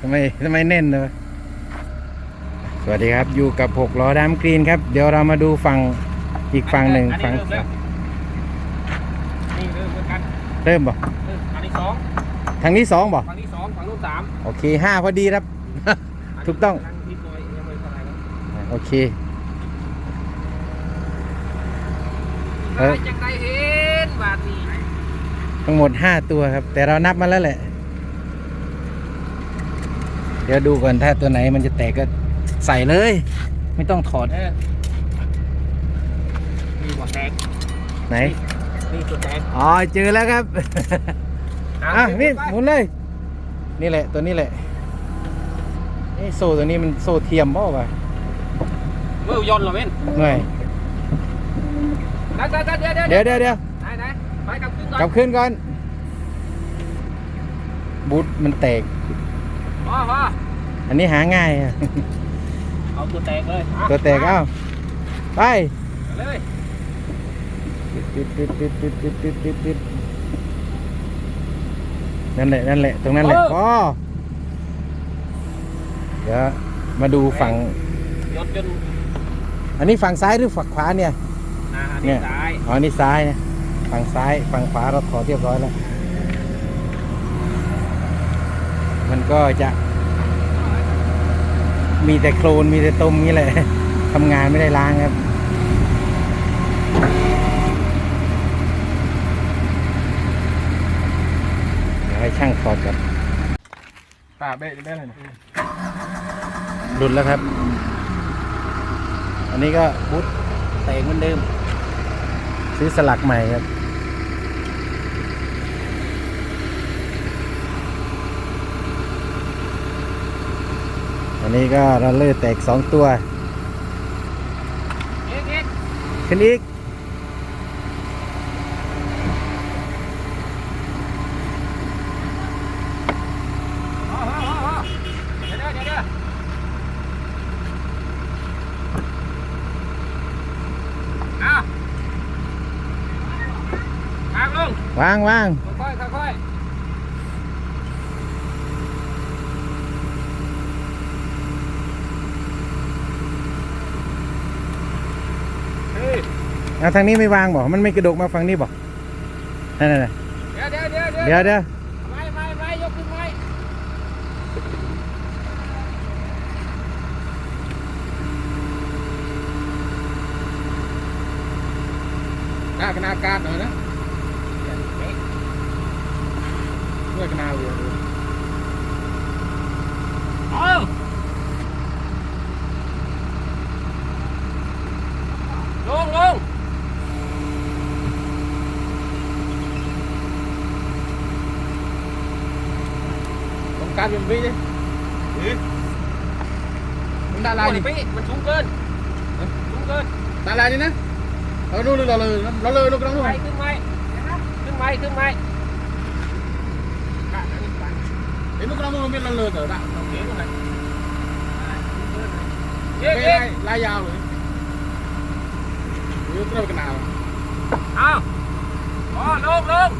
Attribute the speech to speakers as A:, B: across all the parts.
A: ทำไมทำไมแน่นเลยสวัสดีครับอยู่กับหกล้อดามกรีนครับ เดี๋ยวเรามาดูฝั่งอีกฝั่งหนึ่ง
B: อั
A: ฝั่ง
B: เริ่มแล้วนี่เริ่มเหมือนกัน
A: เริ่มบ่
B: เริ่มอันที่สอง
A: ทางนี้สองบ่
B: ฝั่งที่สองฝั่งนู้นสาม
A: โอเคห้าพอดีครับ ถูกต้อง
B: นนี้นิดหน่อยยังไม่เท่าไหร่แล้ว
A: โอเคเอ
B: เอ้
A: อ
B: ยจังไรเห็นบาทนี้
A: ทั้งหมดห้าตัวครับ แต่เรานับมาแล้วแหละ เดี๋ยวดูก่อนถ้าตัวไหนมันจะแตกก็ใส่เลย ไม่ต้องถอด
B: เออมีหัวแตก
A: ไหน
B: นี่ตัวแตก
A: อ๋อเจอแล้วครับ อะนี่หมุนเลย นี่แหละตัวนี้แหละนี่โซ่ตัวนี้มันโซ่เทียมเปล่าวะ
B: เมื่อยนต์เหรอเว้น
A: หน่อย
B: เดี๋ยวเดี๋ยวเดี๋ยว
A: เดี๋ยวเดี๋ยวเดี๋ยว
B: ไหนไหนไปกลับขึ้นก่อน
A: กลับขึ้นก่อนบูทมันแตก
B: พอพอ
A: อันนี้หาง่ายอะ
B: เอาตัวแตกเลยอะ
A: ตัวแตกเอ้าไป
B: เลย
A: ติดติดติดติดติดติดติดติดนั่นแหละนั่นแหละตรงนั้นแหละพอเดี๋ยวมาดูฝั่ง
B: ยนต์จน
A: อันนี้ฝั่งซ้ายหรือฝั่งขวาเนี่ย
B: อ่า
A: เนี่
B: นี่
A: ย
B: ซ้าย
A: อ๋อนี่ซ้ายนะฝั่งซ้ายฝั่งขวาเราถอดเรียบร้อยแล้ว มันก็จะ มีแต่โคลนมีแต่ตมนี้แหละทำงานไม่ได้ล้างครับ เดี๋ยวให้ช่างถอดก่อน
B: ตาเบ๊ะได้เลยนะ
A: หลุดแล้วครับ อันนี้ก็พุทแตกเหมือนเดิม ซื้อสลักใหม่ครับ อันนี้ก็รันเลอร์แตกสองตัวขึ้นอีก
B: วาง
A: วาง
B: เอา
A: ทางนี้ไม่วางบอกมันไม่กระดกมาฝั่งนี้บอกนั่นน่ะ
B: เดี๋ยวเดี๋ยวเดี๋ยว
A: เดี๋ยวเดี๋ยว
B: ไม่ไม่ไม่ยกขึ้นไม่กล้าขนาดการหน่อยนะ tao dùng vi đi. Ừ. Chúng ta lại đi. mình xuống cơn. Ừ. Xuống cơn. Ta lại đi nè ờ, nó lơ lơ lơ nó lơ nó cái đó luôn thương mày. Thương mày thương mày. Đến lúc đó mua biết lơ lơ tới bạn. Nó kế luôn này.
C: Lai lai dao rồi. Yêu cái nào? Không Đó luôn luôn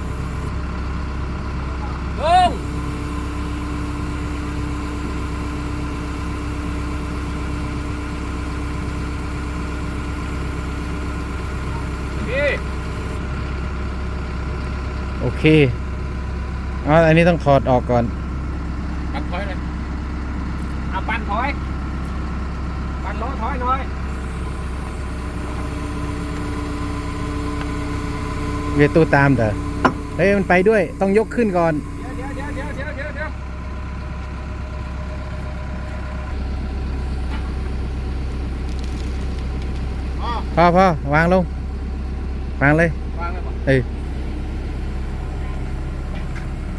C: Luôn เค
A: อ๋ออันนี้ต้องถอดออกก่อน
C: ปัดถอยเลย
B: เอาปั่นถอย ปั่นล้อถอยหน่อย
A: เวียตู้ตามเด้อเฮ้ยมันไปด้วย ต้องยกขึ้นก่อน
B: เดี๋ยวเดี๋ยวเดี๋ยวเดี๋ยวเดี๋ยวเดี๋ยว
C: อ๋อ
A: พอพอวางลง วางเลย
C: วางเลยป่ะ
A: เออที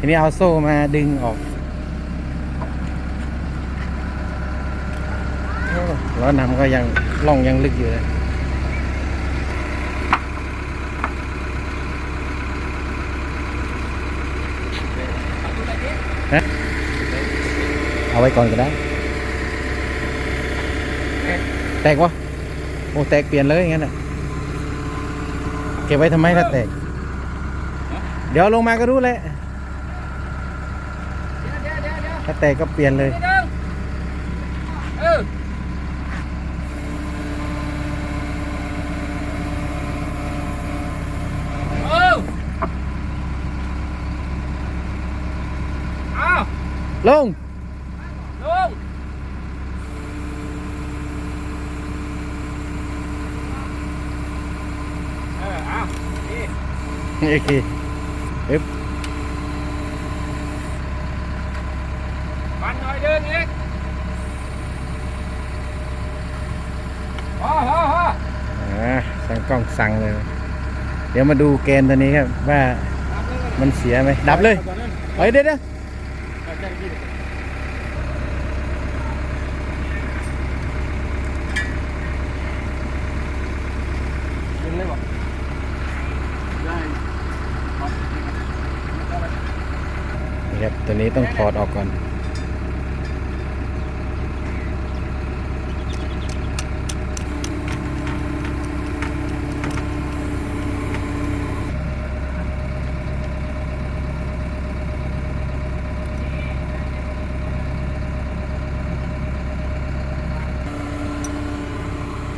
A: นี้เอาโซ่มาดึงออกโอ้ล้อนำก็ยังล่องยังลึกอยู่เลยเอาไว้ก่อนก็ได้ แตกวะโอ้แตกเปลี่ยนเลยอย่างนั้นน่ะ เก็บไว้ทำไมถ้าแตก เดี๋ยวลงมาก็รู้แหละ ถ้าแตกก็เปลี่ยนเลย
B: นิดนึงเออเออเอา
A: ลง
B: ลง เออเอานี่
A: โอเคปึ๊บ
B: ปันหน่อยเดินอีกพอพอพอ
A: อ่าสั่ง กล้องสั่งเลย เดี๋ยวมาดูแกนตัวนี้ครับ ว่ามันเสียไหมดับเลยเฮ้ยเดี๋ยวเดี๋ยว
B: ดึงเลยบอก
A: นี่ครับตัวนี้ต้องถอดออกก่อน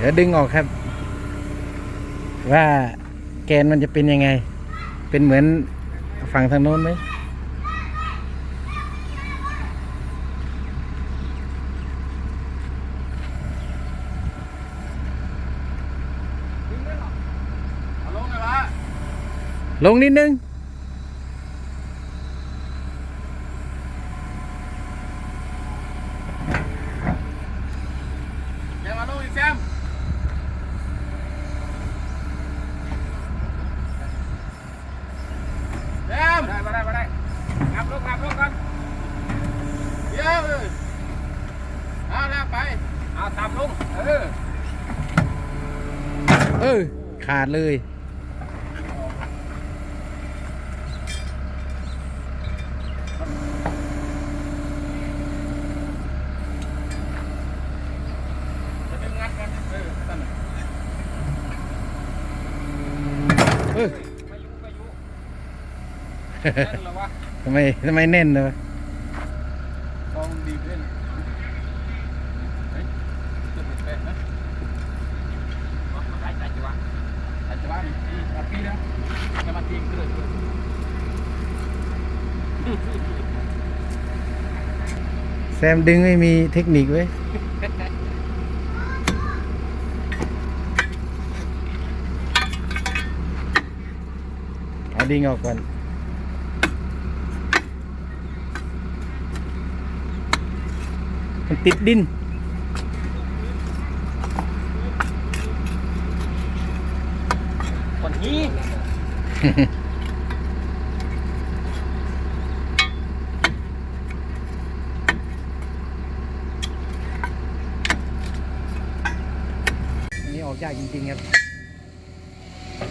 A: ดี๋ยวดึงออกครับ ว่าแกนมันจะเป็นยังไง เป็นเหมือนฝั่งทางโน้นไหม
C: เอาลงเลยวะ
A: ลงนิดนึง
C: แกมาลงอีกแซมแซม
B: ได้มาได้มาได้งับลงงับลงกัน
C: เดี๋ยวเออเอาแล้วไป
B: เอาตามลงเออ
A: เออ ขาดเลย
C: จะดึงงัดกันเออนั่นน่ะ
A: เออ
B: ไม่ยุ่ไม่ยุ่เล่นเหรอวะ
A: ทำไมทำไมแน่นเลยวะ
C: กองดีขึ้นเฮ้ยจะเป็นแปลกนะ
B: ใส่ใส่จังหวะ
C: อาจจะว่าดีอาปีนะ จะมาทิ้งเลย
A: แซมดึงไม่มีเทคนิคเว้ยเอาดิ้งออกก่อนมันติดดิน
B: คนนี้
A: อันนี้ออกยากจริงๆครับ
B: อัน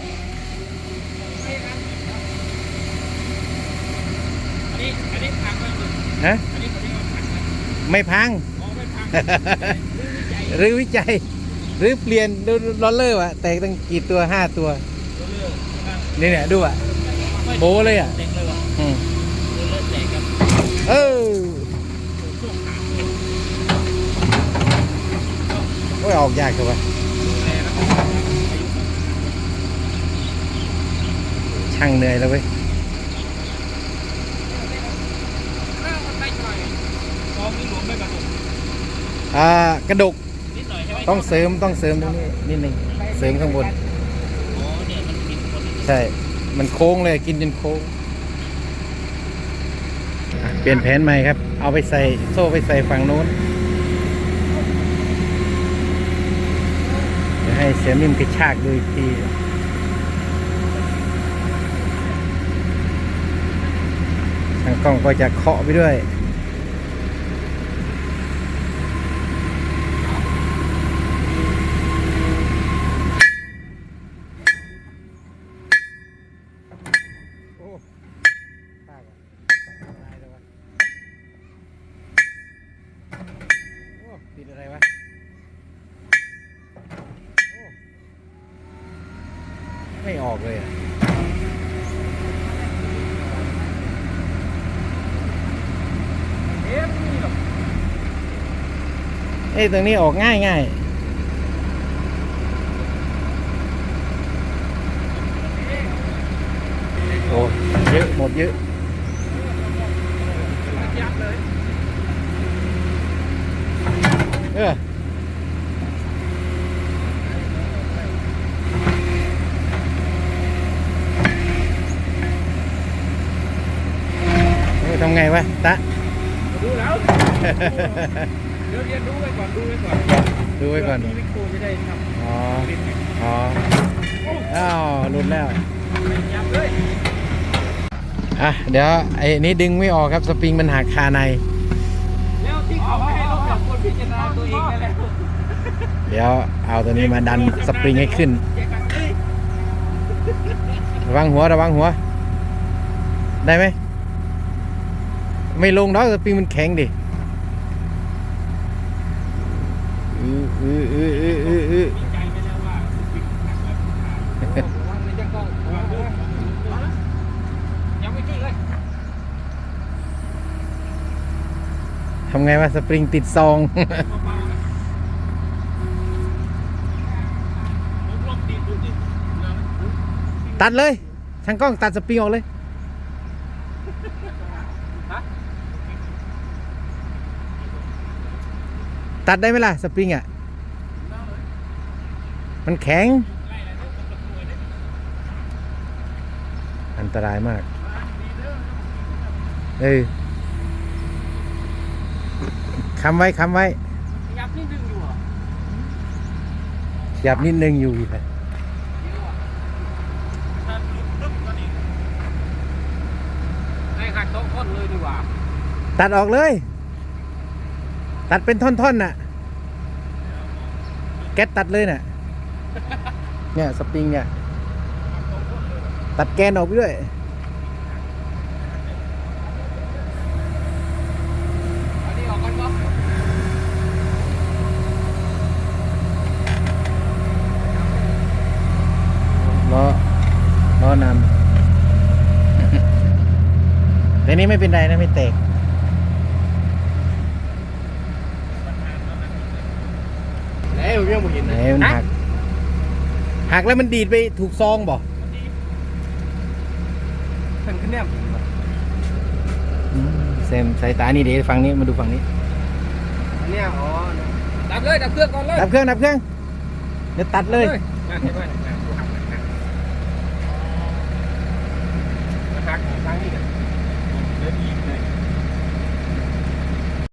B: นี้อันนี้พังไม่หยุด
A: ฮะ
B: อันนี้คนนี้พังนะ
A: ไม่พัง
B: มองไม่พัง
A: หรือวิจัย หรือเปลี่ยนดูลอลเลอร์วะแตกตั้งกี่ตัวห้าตัวนี่เนี่ยดูอะโบเลยอะ
B: เด็กเลยวะ
A: อืม
B: เลือดแตกครับ
A: เออโอ้ยออกยากจังวะช่างเหนื่อยแล้วเว้ย
B: ข้าวมันไปหน่อยกองนี้หลวมไม่กระตุก
A: อ่ากระดก
B: นิดหน่อยใช่ไหม
A: ต้องเสริมต้องเสริมตรงนี้นิดนึงเสริมข้างบน
B: อ๋อเนี่ยมันมีคน
A: ใช่ มันโค้งเลยกินจนโค้งอะเปลี่ยนแผนใหม่ครับ เอาไปใส่โซ่ไปใส่ฝั่งโน้นเดี๋ยวให้เสียมิมกระชากดูอีกทีทางกล้องก็จะเคาะไปด้วย bò kìa เอ้ตรงนี้ออกง่ายง่ายโอ้เยอะหมดเยอะ
B: เดี๋ยวเรียนรู้ไว้ก่อนดูไว้ก่อน
A: ดูไว้ก่อน
B: มีวิโคจะได้ท
A: อ๋อำ
B: เป็นไง
A: อ๋อ อ้าวหลุดแล้ว
B: ยับเลย
A: อะ เดี๋ยวไอ้นี้ดึงไม่ออกครับ สปริงมันหักคาใน
B: แล้วที่เขาไม่ให้ลบแบบควรพิจารณาตัวเองนั่นแหละ
A: เดี๋ยวเอาตัวนี้มาดันสปริงให้ขึ้น
B: แกกันเอ้ย
A: ระวังหัวระวังหัว ได้ไหม ไม่ลงดอกสปริงมันแข็งดิ อืออืออืออืออืออือทำไงวะสปริงติดซองตัดเลยช่างกล้องตัดสปริงออกเลย
B: ฮะ
A: ตัดได้ไหมล่ะสปริงอะ มันแข็ง อันตรายมาก เออคำไว้คำไว้
B: ยับนี่ดึงอยู่เหรอ
A: หยับนิดนึงอยู่อีกอะ
B: ไอ้ขาดสองคนเลยดีกว่า
A: ตัดออกเลย ตัดเป็นท่อนๆน่ะ แก๊สตัดเลยน่ะ เนี่ยสปริงเนี่ย ตัดแกนออกไปด้วย
B: ล้อ
A: ล้อล้อนำแต่นี้ไม่เป็นไรนะไม่แตก
C: แล้ว ยังไม่เห็น
A: ไหน
C: เลย
A: มันหักหักแล้วมันดีดไปถูกซองบ่
C: ท่นขึ้นแนม
A: อืมเซมสายตานี่เดี๋ยวฝั่งนี้มาดูฝั่งนี้
C: อันเนี้ยอ๋อ
B: ดับเลยดับเครื่องก่อนเลย
A: ดับเครื่องดับเครื่องเดี๋ยวตัดเลย
B: มาใช่ไหมหักทางนี้